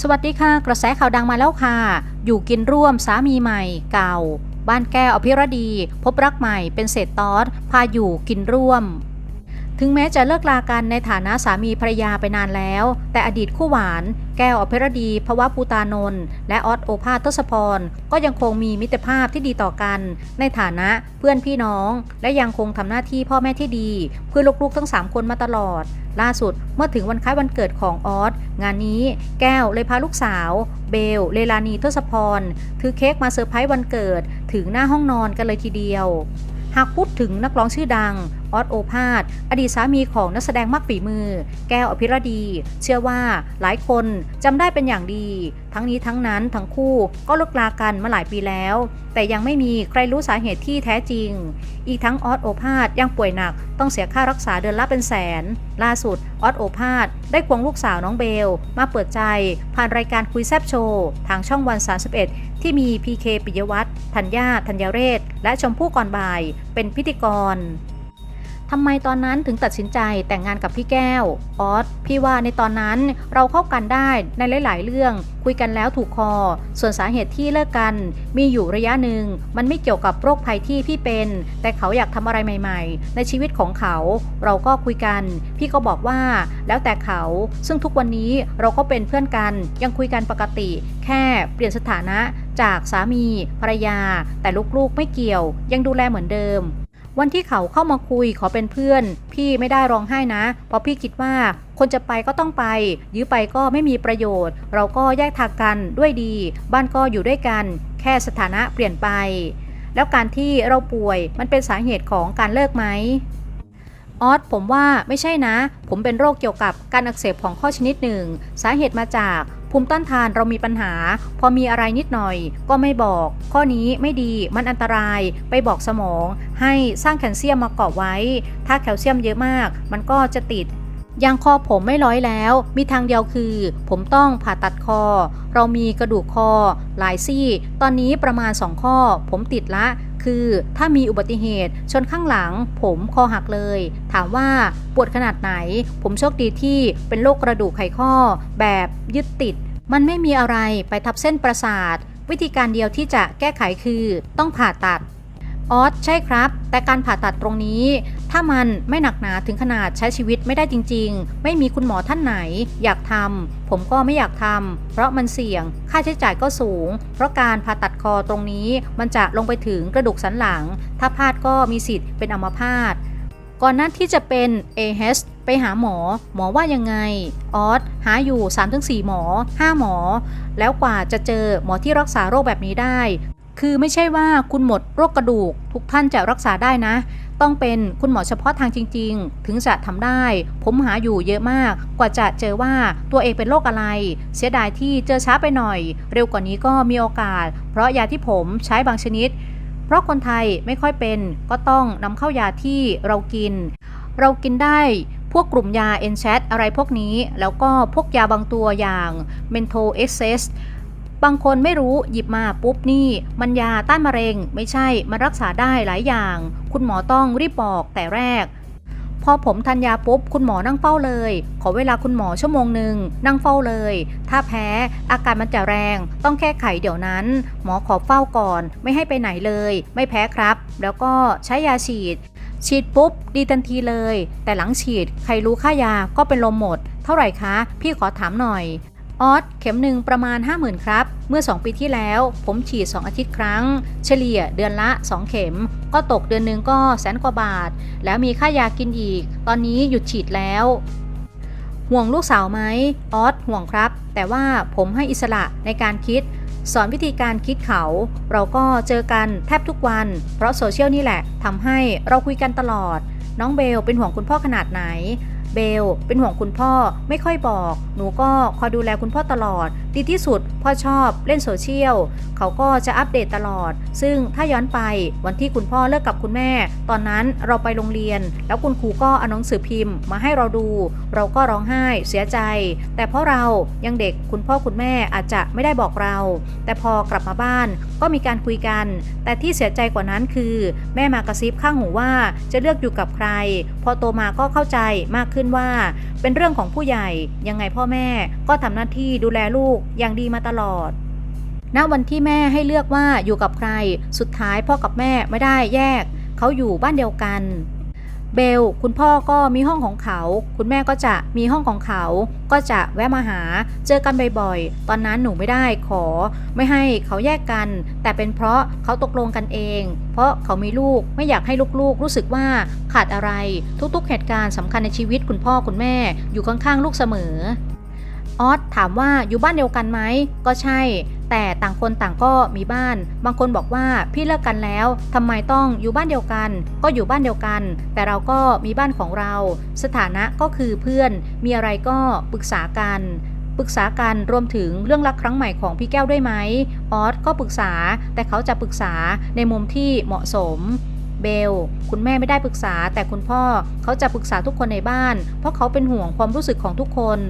สวัสดีค่ะ กระแสข่าวดังมาแล้วค่ะ อยู่กินร่วมสามีใหม่เก่า บ้านแก้วอภิรดี พบรักใหม่เป็นเศษตอสพาอยู่กินร่วม ถึงแม้จะเลิกลากันในฐานะสามีภรรยาไปนานแล้ว แต่อดีตคู่หวาน แก้วอภิรดีภวะปูตานนท์และออสโอภาสทศพร ก็ยังคงมีมิตรภาพที่ดีต่อกัน ในฐานะเพื่อนพี่น้อง และยังคงทำหน้าที่พ่อแม่ที่ดี เพื่อลูกๆทั้ง 3 คนมาตลอด ล่าสุดเมื่อถึงวันคล้ายวันเกิดของออสงานนี้แก้วเลยพาลูกสาว เบล เลลานีทศพร ถือเค้กมาเซอร์ไพรส์วันเกิด ถึงหน้าห้องนอนกันเลยทีเดียว หากพูดถึงนักร้องชื่อดัง ออสโอภาสอดีตสามีของนักแสดงมากฝีมือ แก้วอภิรดี เชื่อว่าหลายคนจำได้เป็นอย่างดี ทั้งนี้ทั้งนั้นทั้งคู่ก็เลิกลากันมาหลายปีแล้ว แต่ยังไม่มีใครรู้สาเหตุที่แท้จริง อีกทั้งออสโอภาสยังป่วยหนัก ต้องเสียค่ารักษาเดือนละเป็นแสน ล่าสุดออสโอภาสได้ควงลูกสาวน้องเบล มาเปิดใจ ผ่านรายการคุยแซบโชว์ทางช่องวัน 31 ที่มีพีเคปิยวัฒน์ธัญญาธัญเรศ และชมพู่ก่อนบ่าย เป็นพิธีกร ทำไมตอนนั้นถึงตัดสินใจแต่งงานกับพี่แก้ว ออส พี่ว่าในตอนนั้นเราเข้ากันได้ในหลาย ๆ เรื่อง คุยกันแล้วถูกคอ ส่วนสาเหตุที่เลิกกัน มีอยู่ระยะหนึ่ง มันไม่เกี่ยวกับโรคภัยที่พี่เป็น แต่เขาอยากทำอะไรใหม่ ๆ ในชีวิตของเขา เราก็คุยกัน พี่ก็บอกว่าแล้วแต่เขา ซึ่งทุกวันนี้เราก็เป็นเพื่อนกัน ยังคุยกันปกติ แค่เปลี่ยนสถานะจากสามีภรรยา แต่ลูก ๆ ไม่เกี่ยว ยังดูแลเหมือนเดิม วันที่เขาเข้ามาคุยขอเป็นเพื่อน พี่ไม่ได้ร้องไห้นะ เพราะพี่คิดว่าคนจะไปก็ต้องไป ยื้อไปก็ไม่มีประโยชน์ เราก็แยกทางกันด้วยดี บ้านก็อยู่ด้วยกัน แค่สถานะเปลี่ยนไป แล้วการที่เราป่วยมันเป็นสาเหตุของการเลิกไหม ออสผมว่าไม่ใช่นะ ผมเป็นโรคเกี่ยวกับการอักเสบของข้อชนิดหนึ่ง สาเหตุมาจากภูมิต้านทานเรามีปัญหา พอมีอะไรนิดหน่อย ก็ไม่บอก ข้อนี้ไม่ดีมันอันตราย ไปบอกสมอง ให้สร้างแคลเซียมมาเกาะไว้ ถ้าแคลเซียมเยอะมาก มันก็จะติดยังคอผมไม่ร้อยแล้ว มีทางเดียวคือ ผมต้องผ่าตัดคอ เรามีกระดูกคอ หลายซี่ ตอนนี้ประมาณ 2 ข้อ ผมติดละ คือถ้ามีอุบัติเหตุ ชนข้างหลัง ผมคอหักเลย ถามว่าปวดขนาดไหน ผมโชคดีที่เป็นโรคกระดูกไขข้อ แบบยึดติด มันไม่มีอะไรไปทับเส้นประสาท วิธีการเดียวที่จะแก้ไขคือต้องผ่าตัดออสใช่ครับ แต่การผ่าตัดตรงนี้ ถ้ามันไม่หนักหนาถึงขนาดใช้ชีวิตไม่ได้จริง ๆ ไม่มีคุณหมอท่านไหน อยากทำผมก็ไม่อยากทำเพราะมันเสี่ยง ค่าใช้จ่ายก็สูง เพราะการผ่าตัดคอตรงนี้มันจะลงไปถึงกระดูกสันหลัง ถ้าพลาดก็มีสิทธิ์เป็นอัมพาตก่อนหน้าที่จะเป็น AH ไปหาหมอ หมอว่ายังไง ออสหาอยู่ 3-4 หมอ 5 หมอ แล้วกว่าจะเจอหมอที่รักษาโรคแบบนี้ได้ คือไม่ใช่ว่าคุณหมดโรคกระดูก ทุกท่านจะรักษาได้นะ ต้องเป็นคุณหมอเฉพาะทางจริง ๆ ถึงจะทำได้ ผมหาอยู่เยอะมาก กว่าจะเจอว่าตัวเองเป็นโรคอะไร เสียดายที่เจอช้าไปหน่อย เร็วกว่านี้ก็มีโอกาส เพราะยาที่ผมใช้บางชนิด เพราะคนไทยไม่ค่อยเป็นก็ต้องนำเข้ายาที่เรากิน เรากินได้พวกกลุ่มยา n c h a t อะไรพวกนี้ แล้วก็พวกยาบางตัวอย่าง m e n t o x s บางคนไม่รู้หยิบมาปุ๊บนี่ มันยาต้านมะเร็ง ไม่ใช่ มันรักษาได้หลายอย่าง คุณหมอต้องรีบบอกแต่แรก พอผมทานยาปุ๊บคุณหมอนั่งเฝ้าเลย ขอเวลาคุณหมอชั่วโมงหนึ่งนั่งเฝ้าเลย ถ้าแพ้อาการมันจะแรง ต้องแก้ไขเดี๋ยวนั้น หมอขอเฝ้าก่อน ไม่ให้ไปไหนเลย ไม่แพ้ครับ แล้วก็ใช้ยาฉีด ฉีดปุ๊บ ดีทันทีเลย แต่หลังฉีดใครรู้ค่ายาก็เป็นลมหมด เท่าไหร่คะ พี่ขอถามหน่อย ออสเข็มหนึ่งประมาณ 50,000 ครับ เมื่อ 2 ปีที่แล้ว ผมฉีด 2 อาทิตย์ครั้ง เฉลี่ยเดือนละ 2 เข็ม ก็ตกเดือนหนึ่งก็แสนกว่าบาท แล้วมีค่ายากินอีก ตอนนี้หยุดฉีดแล้ว ห่วงลูกสาวไหมออสห่วงครับ แต่ว่าผมให้อิสระในการคิด สอนวิธีการคิดเขา เราก็เจอกันแทบทุกวัน เพราะโซเชียลนี่แหละทำให้เราคุยกันตลอด น้องเบลเป็นห่วงคุณพ่อขนาดไหน เบลเป็นห่วงคุณพ่อไม่ค่อยบอก หนูก็คอยดูแลคุณพ่อตลอด ดีที่สุดพ่อชอบเล่นโซเชียลเขาก็จะอัปเดตตลอด ซึ่งถ้าย้อนไปวันที่คุณพ่อเลิกกับคุณแม่ ตอนนั้นเราไปโรงเรียน แล้วคุณครูก็เอาหนังสือพิมพ์มาให้เราดู เราก็ร้องไห้เสียใจ แต่เพราะเรายังเด็กคุณพ่อคุณแม่อาจจะไม่ได้บอกเรา แต่พอกลับมาบ้านก็มีการคุยกัน แต่ที่เสียใจกว่านั้นคือ แม่มากระซิบข้างหูว่าจะเลือกอยู่กับใคร พอโตมาก็เข้าใจมากขึ้นว่า เป็นเรื่องของผู้ใหญ่ยังไงพ่อแม่ก็ทำหน้าที่ดูแลลูกอย่างดีมาตลอดณวันที่แม่ให้เลือกว่าอยู่กับใคร สุดท้ายพ่อกับแม่ไม่ได้แยก เขาอยู่บ้านเดียวกัน เบล คุณพ่อก็มีห้องของเขา คุณแม่ก็จะมีห้องของเขา ก็จะแวะมาหา เจอกันบ่อยๆ ตอนนั้นหนูไม่ได้ขอ ไม่ให้เขาแยกกัน แต่เป็นเพราะเขาตกลงกันเอง เพราะเขามีลูก ไม่อยากให้ลูกๆ รู้สึกว่าขาดอะไร ทุกๆ เหตุการณ์สำคัญในชีวิตคุณพ่อคุณแม่อยู่ข้างๆ ลูกเสมอ ออสถามว่าอยู่บ้านเดียวกันไหม ก็ใช่ แต่ต่างคนต่างก็มีบ้าน บางคนบอกว่าพี่เลิกกันแล้วทำไมต้องอยู่บ้านเดียวกัน ก็อยู่บ้านเดียวกัน แต่เราก็มีบ้านของเรา สถานะก็คือเพื่อน มีอะไรก็ปรึกษากันปรึกษากันรวมถึงเรื่องรักครั้งใหม่ของพี่แก้วด้วยไหมออสก็ปรึกษา แต่เขาจะปรึกษาในมุมที่เหมาะสม เบล คุณแม่ไม่ได้ปรึกษา แต่คุณพ่อเขาจะปรึกษาทุกคนในบ้าน เพราะเขาเป็นห่วงความรู้สึกของทุกคน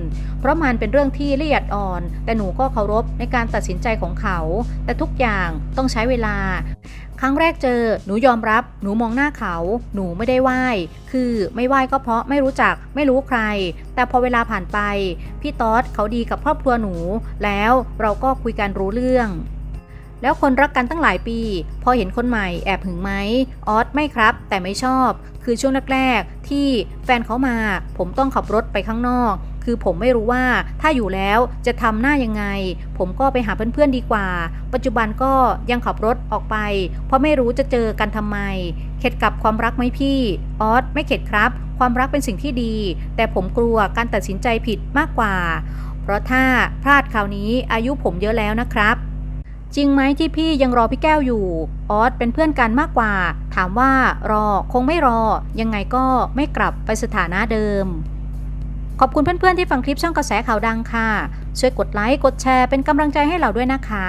เพราะมันเป็นเรื่องที่ละเอียดอ่อน แต่หนูก็เคารพในการตัดสินใจของเขา แต่ทุกอย่างต้องใช้เวลา ครั้งแรกเจอ หนูยอมรับ หนูมองหน้าเขา หนูไม่ได้ไหว้ คือไม่ไหว้ก็เพราะไม่รู้จัก ไม่รู้ใคร แต่พอเวลาผ่านไป พี่ต๊อดเขาดีกับครอบครัวหนู แล้วเราก็คุยกันรู้เรื่อง แล้วคนรักกันตั้งหลายปี พอเห็นคนใหม่แอบหึงไหมออสไม่ครับ แต่ไม่ชอบ คือช่วงแรกๆที่แฟนเขามา ผมต้องขับรถไปข้างนอก คือผมไม่รู้ว่าถ้าอยู่แล้วจะทำหน้ายังไง ผมก็ไปหาเพื่อนๆดีกว่า ปัจจุบันก็ยังขับรถออกไป เพราะไม่รู้จะเจอกันทำไม เข็ดกับความรักไหมพี่ออสไม่เข็ดครับ ความรักเป็นสิ่งที่ดี แต่ผมกลัวการตัดสินใจผิดมากกว่า เพราะถ้าพลาดคราวนี้อายุผมเยอะแล้วนะครับ จริงไหมที่พี่ยังรอพี่แก้วอยู่ ออสเป็นเพื่อนกันมากกว่า ถามว่ารอคงไม่รอ ยังไงก็ไม่กลับไปสถานะเดิม ขอบคุณเพื่อนๆที่ฟังคลิปช่องกระแสข่าวดังค่ะ ช่วยกดไลค์กดแชร์เป็นกำลังใจให้เราด้วยนะคะ